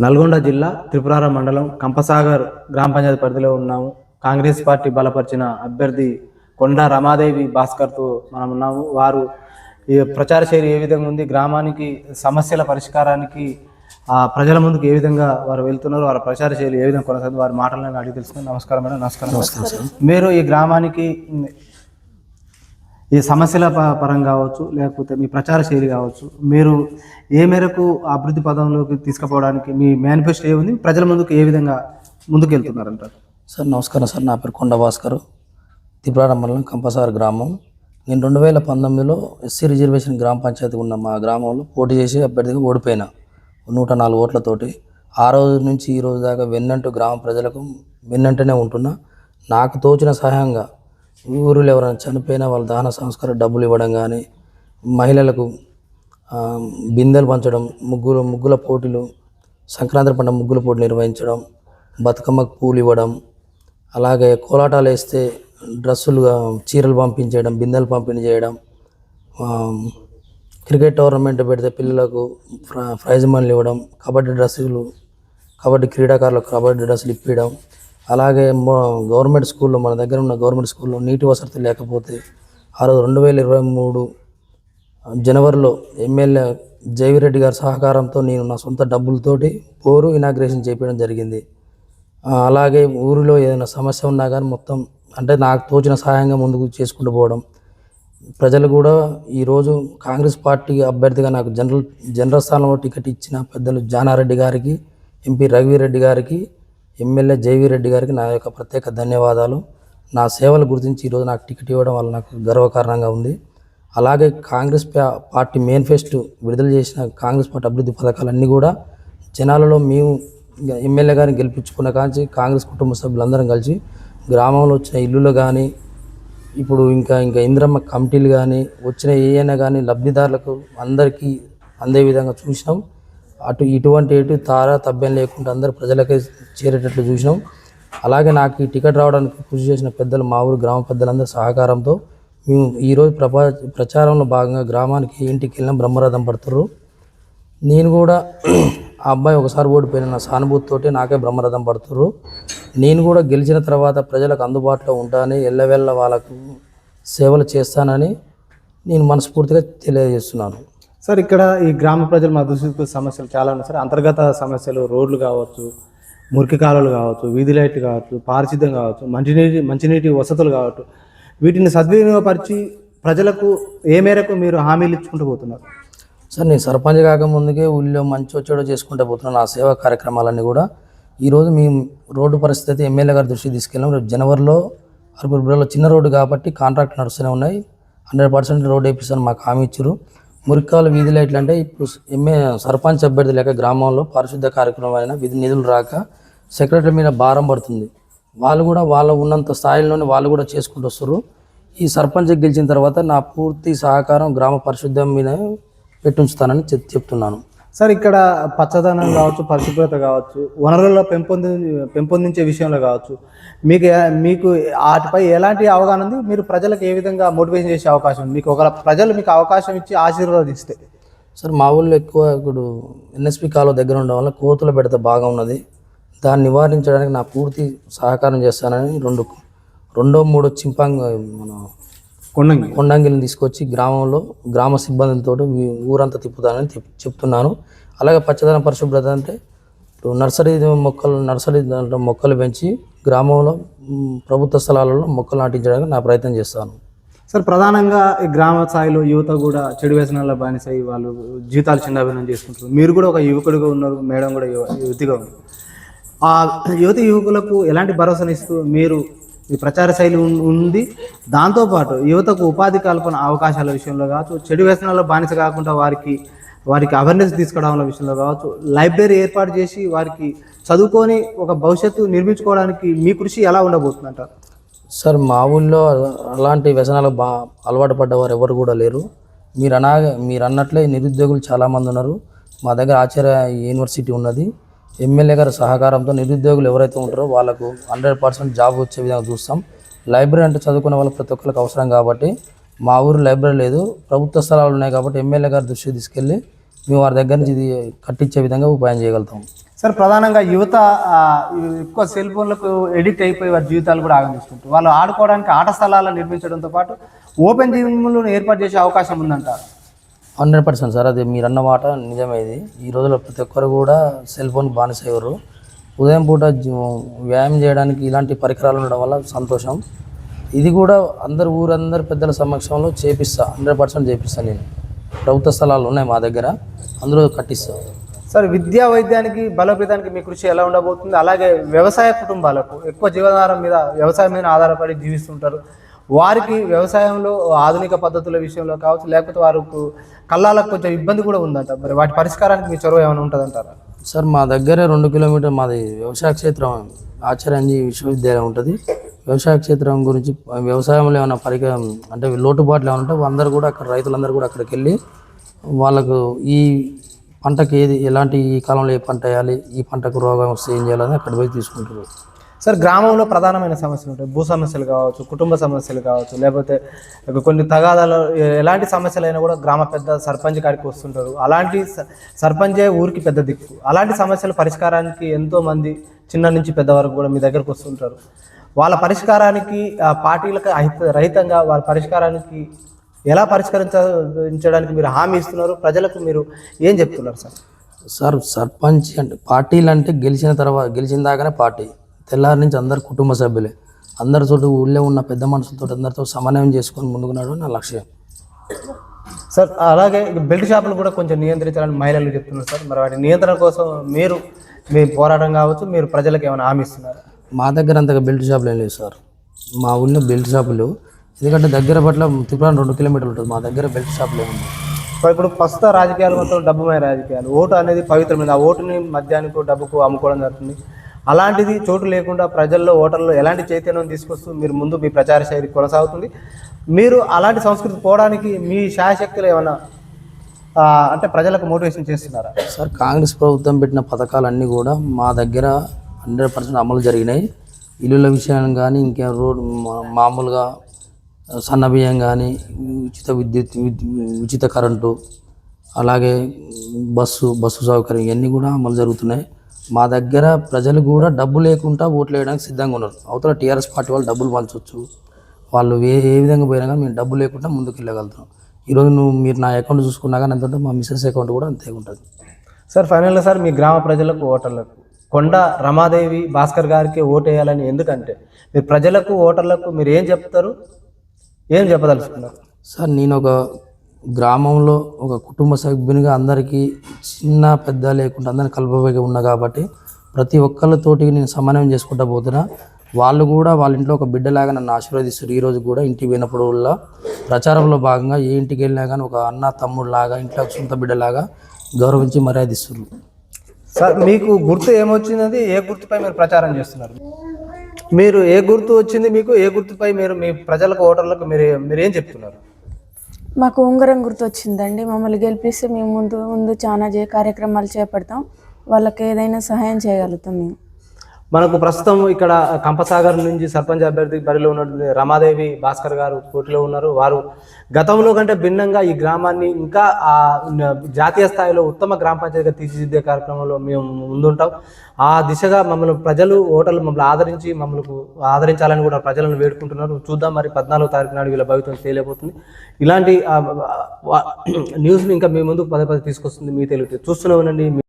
నల్గొండ జిల్లా త్రిపురార మండలం కంపసాగర్ గ్రామ పంచాయతీ పరిధిలో ఉన్నాము. కాంగ్రెస్ పార్టీ బలపరిచిన అభ్యర్థి కొండ రమాదేవి భాస్కర్తో మనం ఉన్నాము. వారు ఈ ప్రచార శైలి ఏ విధంగా ఉంది గ్రామానికి సమస్యల పరిష్కారానికి ఆ ప్రజల ముందుకు ఏ విధంగా వారు వెళ్తున్నారు వారి ప్రచార శైలి ఏ విధంగా కొనసాగుతుంది వారి మాటలను అడిగి తెలుసుకుని నమస్కారం మేడం. నమస్కారం. నమస్కారం. మీరు ఈ గ్రామానికి ఈ సమస్యల ప- పరం కావచ్చు లేకపోతే మీ ప్రచార శైలి కావచ్చు మీరు ఏ మేరకు అభివృద్ధి పదంలోకి తీసుకుపోవడానికి మీ మేనిఫెస్టో ఏ ఉంది ప్రజల ముందుకు ఏ విధంగా ముందుకు వెళ్తున్నారంటారు సార్ నమస్కారం సార్. నా పేరు కొండ భాస్కర్. తిప్రాడ మండలం కంపసార్ గ్రామం. నేను రెండు వేల పంతొమ్మిదిలో ఎస్సీ రిజర్వేషన్ గ్రామ పంచాయతీ ఉన్న మా గ్రామంలో పోటీ చేసి అభ్యర్థిగా ఓడిపోయినా నూట నాలుగు ఓట్లతోటి. ఆ రోజు నుంచి ఈ రోజు దాకా వెన్నంటూ గ్రామ ప్రజలకు వెన్నంటనే ఉంటున్నా. నాకు తోచిన సహాయంగా ఊరిలో ఎవరైనా చనిపోయినా వాళ్ళ దహన సంస్కార డబ్బులు ఇవ్వడం కానీ మహిళలకు బిందెలు పంచడం ముగ్గులు ముగ్గుల పోటీలు సంక్రాంతి పండుగ ముగ్గుల పోటీ నిర్వహించడం బతుకమ్మకు పూలు ఇవ్వడం అలాగే కోలాటాలు వేస్తే డ్రెస్సులుగా చీరలు పంపించేయడం బిందెలు పంపిణీ చేయడం క్రికెట్ టోర్నమెంట్ పెడితే పిల్లలకు ప్రైజ్ మనీలు ఇవ్వడం కబడ్డీ డ్రెస్సులు కబడ్డీ క్రీడాకారులకు కబడ్డీ డ్రెస్సులు ఇప్పించడం అలాగే గవర్నమెంట్ స్కూల్లో మన దగ్గర ఉన్న గవర్నమెంట్ స్కూల్లో నీటి వసతి లేకపోతే ఆ రోజు రెండు వేల ఇరవై మూడు జనవరిలో ఎమ్మెల్యే జైవిరెడ్డి గారి సహకారంతో నేను నా సొంత డబ్బులతోటి పోరు ఇనాగ్రేషన్ చేపించడం జరిగింది. అలాగే ఊరిలో ఏదైనా సమస్య ఉన్నా కానీ మొత్తం అంటే నాకు తోచిన సహాయంగా ముందుకు చేసుకుంటూ పోవడం. ప్రజలు కూడా ఈరోజు కాంగ్రెస్ పార్టీ అభ్యర్థిగా నాకు జనరల్ జనరల్ స్థానంలో టికెట్ ఇచ్చిన పెద్దలు జానారెడ్డి గారికి ఎంపీ రఘువీరెడ్డి గారికి ఎమ్మెల్యే జైవీరెడ్డి గారికి నా యొక్క ప్రత్యేక ధన్యవాదాలు. నా సేవలు గుర్తించి ఈరోజు నాకు టికెట్ ఇవ్వడం వల్ల నాకు గర్వకారణంగా ఉంది. అలాగే కాంగ్రెస్ పార్టీ మేనిఫెస్టో విడుదల చేసిన కాంగ్రెస్ పార్టీ అభివృద్ధి పథకాలన్నీ కూడా జనాలలో మేము ఇంకా ఎమ్మెల్యే గారిని గెలిపించుకున్న కాంచి కాంగ్రెస్ కుటుంబ సభ్యులందరం కలిసి గ్రామంలో వచ్చిన ఇల్లులు కానీ ఇప్పుడు ఇంకా ఇంకా ఇంద్రమ్మ కమిటీలు కానీ వచ్చిన ఏమైనా కానీ లబ్ధిదారులకు అందరికీ అందే విధంగా చూసినాం. అటు ఇటువంటి ఎటు తారా తబ్బెం లేకుండా అందరు ప్రజలకే చేరేటట్లు చూసినాం. అలాగే నాకు ఈ టికెట్ రావడానికి కృషి చేసిన పెద్దలు మా ఊరు గ్రామ పెద్దలందరి సహకారంతో మేము ఈరోజు ప్రపా ప్రచారంలో భాగంగా గ్రామానికి ఇంటికి వెళ్ళిన బ్రహ్మరథం పడుతుర్రు. నేను కూడా ఆ అబ్బాయి ఒకసారి ఓడిపోయిన నా సానుభూతితోటి నాకే బ్రహ్మరథం పడుతుర్రు. నేను కూడా గెలిచిన తర్వాత ప్రజలకు అందుబాటులో ఉంటానని ఎల్లవెల్ల వాళ్ళకు సేవలు చేస్తానని నేను మనస్ఫూర్తిగా తెలియజేస్తున్నాను. సార్ ఇక్కడ ఈ గ్రామ ప్రజలు మా దృష్టికి సమస్యలు చాలా ఉన్నాయి సార్. అంతర్గత సమస్యలు రోడ్లు కావచ్చు మురికి కాలువలు కావచ్చు వీధి లైట్లు కావచ్చు పారిశుద్ధ్యం కావచ్చు మంచినీటి మంచినీటి వసతులు కావచ్చు వీటిని సద్వినియోగపరిచి ప్రజలకు ఏ మేరకు మీరు హామీలు ఇచ్చుకుంటూ పోతున్నారు? సార్ నేను సర్పంచ్ కాకముందుకే ఊళ్ళో మంచి వచ్చాడో చేసుకుంటూ పోతున్నాను. నా సేవా కార్యక్రమాలన్నీ కూడా. ఈరోజు మేము రోడ్డు పరిస్థితి ఎమ్మెల్యే గారి దృష్టికి తీసుకెళ్ళాం. రేపు జనవరిలో అరకుబ్రలో చిన్న రోడ్డు కాబట్టి కాంట్రాక్ట్ నడుస్తూనే ఉన్నాయి. హండ్రెడ్ పర్సెంట్ రోడ్డు వేపిస్తాను మాకు హామీ ఇచ్చారు. మురికాలు వీధి లైట్లు అంటే ఇప్పుడు ఎమ్మె సర్పంచ్ అభ్యర్థి లేక గ్రామంలో పారిశుద్ధ కార్యక్రమం అయినా విధి నిధులు రాక సెక్రటరీ మీద భారం పడుతుంది. వాళ్ళు కూడా వాళ్ళ ఉన్నంత స్థాయిలోనే వాళ్ళు కూడా చేసుకుంటూ వస్తారు ఈ సర్పంచ్ గెలిచిన తర్వాత నా పూర్తి సహకారం గ్రామ పరిశుద్ధం మీద పెట్టుంచుతానని చెప్- చెప్తున్నాను. సార్ ఇక్కడ పచ్చదనం కావచ్చు పరిశుభ్రత కావచ్చు వనరుల పెంపొంది పెంపొందించే విషయంలో కావచ్చు మీకు మీకు వాటిపై ఎలాంటి అవగాహన ఉంది? మీరు ప్రజలకు ఏ విధంగా మోటివేషన్ చేసే అవకాశం ఉంది? మీకు ఒక ప్రజలు మీకు అవకాశం ఇచ్చి ఆశీర్వాదిస్తే సార్ మా ఊళ్ళో ఎక్కువ ఇప్పుడు ఎన్ఎస్పి కాలువ దగ్గర ఉండడం వల్ల కోతుల బెడత బాగా ఉన్నది. దాన్ని నివారించడానికి నా పూర్తి సహకారం చేస్తానని రెండు రెండో మూడో చింపాంగ్ మన కొండంగి కొండంగిని తీసుకొచ్చి గ్రామంలో గ్రామ సిబ్బందులతో ఊరంతా తిప్పుతానని చెప్- చెప్తున్నాను. అలాగే పచ్చదనం పరిశుభ్రత అంటే ఇప్పుడు నర్సరీ మొక్కలు నర్సరీ దాంట్లో మొక్కలు పెంచి గ్రామంలో ప్రభుత్వ స్థలాలలో మొక్కలు నాటించడానికి నా ప్రయత్నం చేస్తాను. సార్ ప్రధానంగా ఈ గ్రామ స్థాయిలో యువత కూడా చెడు వ్యసనాల బానిసై వాళ్ళు జీతాలు చిన్నాభిన్నం చేసుకుంటారు మీరు కూడా ఒక యువకుడిగా ఉన్నారు మేడం కూడా యువ యువతిగా ఉన్నారు. ఆ యువతి యువకులకు ఎలాంటి భరోసానిస్తూ మీరు ఈ ప్రచార శైలి ఉంది. దాంతోపాటు యువతకు ఉపాధి కల్పన అవకాశాల విషయంలో కావచ్చు చెడు వ్యసనాల్లో బానిస కాకుండా వారికి వారికి అవేర్నెస్ తీసుకురావడం విషయంలో కావచ్చు లైబ్రరీ ఏర్పాటు చేసి వారికి చదువుకొని ఒక భవిష్యత్తు నిర్మించుకోవడానికి మీ కృషి ఎలా ఉండబోతుందంటారు సార్ మా ఊళ్ళో అలాంటి వ్యసనాలకు బా అలవాటు పడ్డవారు ఎవరు కూడా లేరు. మీరు అనా మీరు అన్నట్లే నిరుద్యోగులు చాలామంది ఉన్నారు. మా దగ్గర ఆచార్య యూనివర్సిటీ ఉన్నది. ఎమ్మెల్యే గారి సహకారంతో నిరుద్యోగులు ఎవరైతే ఉంటారో వాళ్ళకు హండ్రెడ్ పర్సెంట్ జాబ్ వచ్చే విధంగా చూస్తాం. లైబ్రరీ అంటే చదువుకునే వాళ్ళు ప్రతి ఒక్కరికి అవసరం కాబట్టి మా ఊరు లైబ్రరీ లేదు. ప్రభుత్వ స్థలాలు ఉన్నాయి కాబట్టి ఎమ్మెల్యే గారి దృష్టికి తీసుకెళ్ళి మేము వారి దగ్గర నుంచి ఇది కట్టించే విధంగా ఉపాయం చేయగలుగుతాం. సార్ ప్రధానంగా యువత ఎక్కువ సెల్ ఫోన్లకు ఎడిక్ట్ అయిపోయి వారి జీవితాలు కూడా ఆగమిస్తుంటారు వాళ్ళు ఆడుకోవడానికి ఆట స్థలాలను నిర్మించడంతో పాటు ఓపెన్ జిమ్లను ఏర్పాటు చేసే అవకాశం ఉందంటారు. హండ్రెడ్ పర్సెంట్ సార్ అది మీరు అన్న మాట నిజమే ఇది. ఈ రోజుల్లో ప్రతి ఒక్కరు కూడా సెల్ ఫోన్ బానిస అయ్యారు ఉదయం పూట వ్యాయామం చేయడానికి ఇలాంటి పరికరాలు ఉండడం వల్ల సంతోషం. ఇది కూడా అందరు ఊరందరు పెద్దల సమక్షంలో చేపిస్తా హండ్రెడ్ పర్సెంట్ చేపిస్తాను నేను. ప్రభుత్వ స్థలాలు ఉన్నాయి మా దగ్గర అందులో కట్టిస్తా. సార్ విద్యా వైద్యానికి బలోపేతానికి మీ కృషి ఎలా ఉండబోతుంది? అలాగే వ్యవసాయ కుటుంబాలకు ఎక్కువ జీవనాధారం మీద వ్యవసాయం మీద ఆధారపడి జీవిస్తుంటారు. వారికి వ్యవసాయంలో ఆధునిక పద్ధతుల విషయంలో కావచ్చు లేకపోతే వారికి కళ్ళాలకు కొంచెం ఇబ్బంది కూడా ఉందంట. మరి వాటి పరిష్కారానికి మీ చొరవ ఏమైనా ఉంటుందంటారా? సార్ మా దగ్గర రెండు కిలోమీటర్ మాది వ్యవసాయ క్షేత్రం ఆచార్యంజీ విశ్వవిద్యాలయం ఉంటుంది. వ్యవసాయ క్షేత్రం గురించి వ్యవసాయంలో ఏమైనా పరికరం అంటే లోటుబాట్లు ఏమైనా ఉంటే అందరూ కూడా అక్కడ రైతులందరూ కూడా అక్కడికి వెళ్ళి వాళ్ళకు ఈ పంటకి ఏది ఎలాంటి ఈ కాలంలో ఏ పంట వేయాలి ఈ పంటకు రోగం వస్తే ఏం చేయాలని అక్కడ పోయి తీసుకుంటారు. సార్ గ్రామంలో ప్రధానమైన సమస్యలు ఉంటాయి. భూ సమస్యలు కావచ్చు కుటుంబ సమస్యలు కావచ్చు లేకపోతే కొన్ని తగాదాలు ఎలాంటి సమస్యలైనా కూడా గ్రామ పెద్ద సర్పంచ్ కాడికి వస్తుంటారు. అలాంటి స- సర్పంచే ఊరికి పెద్ద దిక్కు. అలాంటి సమస్యల పరిష్కారానికి ఎంతో మంది చిన్న నుంచి పెద్ద వరకు కూడా మీ దగ్గరకు వస్తుంటారు. వాళ్ళ పరిష్కారానికి ఆ, పార్టీలకు రహితంగా వాళ్ళ పరిష్కారానికి ఎలా పరిష్కరించడానికి మీరు హామీ ఇస్తున్నారు? ప్రజలకు మీరు ఏం చెప్తున్నారు సార్? సార్ సర్పంచ్ అంటే పార్టీలు అంటే గెలిచిన తర్వాత గెలిచిన దాకానే పార్టీ. తెల్లారి నుంచి అందరు కుటుంబ సభ్యులే. అందరితో ఊళ్ళో ఉన్న పెద్ద మనుషులతో అందరితో సమన్వయం చేసుకొని ముందుకు నడవడం నా లక్ష్యం. సార్ అలాగే బెల్ట్ షాపులు కూడా కొంచెం నియంత్రించాలని మహిళలు చెప్తున్నారు సార్. మరి వాటి నియంత్రణ కోసం మీరు మీ పోరాటం కావచ్చు మీరు ప్రజలకు ఏమైనా హామీ ఇస్తున్నారు? మా దగ్గర అంతగా బెల్ట్ షాపులు ఏం లేవు సార్. మా ఊళ్ళో బెల్ట్ షాపులు ఎందుకంటే దగ్గర పట్ల త్రిపుర రెండు కిలోమీటర్లు ఉంటుంది. మా దగ్గర బెల్ట్ షాపులు ఏమి ఇప్పుడు ప్రస్తుత రాజకీయాలు మొత్తం డబ్బుమయ రాజకీయాలు. ఓటు అనేది పవిత్రమైనది. ఆ ఓటుని మద్యానికి డబ్బుకు అమ్ముకోవడం జరుగుతుంది. అలాంటిది చోటు లేకుండా ప్రజల్లో ఓటర్లో ఎలాంటి చైతన్యం తీసుకొస్తూ మీరు ముందు మీ ప్రచార శైలి కొనసాగుతుంది. మీరు అలాంటి సంస్కృతి పోవడానికి మీ శాయశక్తులు ఏమైనా అంటే ప్రజలకు మోటివేషన్ చేస్తున్నారా? సార్ కాంగ్రెస్ ప్రభుత్వం పెట్టిన పథకాలన్నీ కూడా మా దగ్గర హండ్రెడ్ పర్సెంట్ అమలు జరిగినాయి. ఇల్లుల విషయం కానీ ఇంకా రోడ్ మామూలుగా సన్నబియ్యం కానీ ఉచిత విద్యుత్ ఉచిత కరెంటు అలాగే బస్సు బస్సు సౌకర్యం ఇవన్నీ కూడా అమలు జరుగుతున్నాయి. మా దగ్గర ప్రజలు కూడా డబ్బు లేకుండా ఓట్లు వేయడానికి సిద్ధంగా ఉన్నారు. అవతల టీఆర్ఎస్ పార్టీ వాళ్ళు డబ్బులు పంచవచ్చు వాళ్ళు ఏ ఏ విధంగా పోయినా కానీ మేము డబ్బు లేకుండా ముందుకు వెళ్ళగలుగుతాం ఈరోజు నువ్వు మీరు నా అకౌంట్ చూసుకున్నా కానీ ఎంత ఉంటుంది మా మిస్సెస్ అకౌంట్ కూడా అంతే ఉంటుంది. సార్ ఫైనల్గా సార్ మీ గ్రామ ప్రజలకు ఓటర్లకు కొండ రమాదేవి భాస్కర్ గారికి ఓటేయాలని ఎందుకంటే మీరు ప్రజలకు ఓటర్లకు మీరు ఏం చెప్తారు? ఏం చెప్పదలుచుకున్నారు? సార్ నేను ఒక గ్రామంలో ఒక కుటుంబ సభ్యునిగా అందరికీ చిన్న పెద్ద లేకుండా అందరిని కలపబోయి ఉన్నా కాబట్టి ప్రతి ఒక్కళ్ళతోటి నేను సమన్వయం చేసుకుంటా పోతున్నా. వాళ్ళు కూడా వాళ్ళ ఇంట్లో ఒక బిడ్డలాగా నన్ను ఆశీర్వదిస్తారు ఈరోజు కూడా ఇంటికి పోయినప్పుడు వల్ల ప్రచారంలో భాగంగా ఏ ఇంటికి వెళ్ళినా కానీ ఒక అన్న తమ్ముడు లాగా ఇంట్లో సొంత బిడ్డలాగా గౌరవించి మర్యాదిస్తున్నారు. సార్ మీకు గుర్తు ఏమొచ్చినది ఏ గుర్తుపై మీరు ప్రచారం చేస్తున్నారు? మీరు ఏ గుర్తు వచ్చింది? మీకు ఏ గుర్తుపై మీరు మీ ప్రజలకు ఓటర్లకు మీరు మీరు ఏం చెప్తున్నారు? మాకు ఉంగరం గుర్తొచ్చిందండి. మమ్మల్ని గెలిపిస్తే మేము ముందు ముందు చాలా చే కార్యక్రమాలు చేపడతాం. వాళ్ళకి ఏదైనా సహాయం చేయగలుగుతాం మేము. మనకు ప్రస్తుతం ఇక్కడ కంపసాగర్ నుంచి సర్పంచ్ అభ్యర్థి బరిలో ఉన్నటువంటి రమాదేవి భాస్కర్ గారు పోటీలో ఉన్నారు. వారు గతంలో కంటే భిన్నంగా ఈ గ్రామాన్ని ఇంకా ఆ జాతీయ స్థాయిలో ఉత్తమ గ్రామ పంచాయతీగా తీర్చిదిద్దే కార్యక్రమంలో మేము ముందుంటాం. ఆ దిశగా మమ్మల్ని ప్రజలు ఓటర్లు మమ్మల్ని ఆదరించి మమ్మల్ని ఆదరించాలని కూడా ప్రజలను వేడుకుంటున్నారు. చూద్దాం మరి పద్నాలుగో తారీఖు నాడు వీళ్ళ భవితం చేయలేకపోతుంది ఇలాంటి న్యూస్ని ఇంకా మీ ముందుకు పదే పదే తీసుకొస్తుంది మీ తెలుగు. చూస్తూనే ఉండండి.